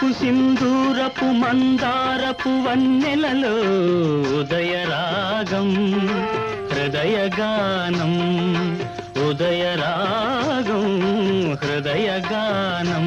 పసుపు సింధూరపు మందారపు వన్నెలలో ఉదయరాగం హృదయగానం ఉదయరాగం హృదయగానం.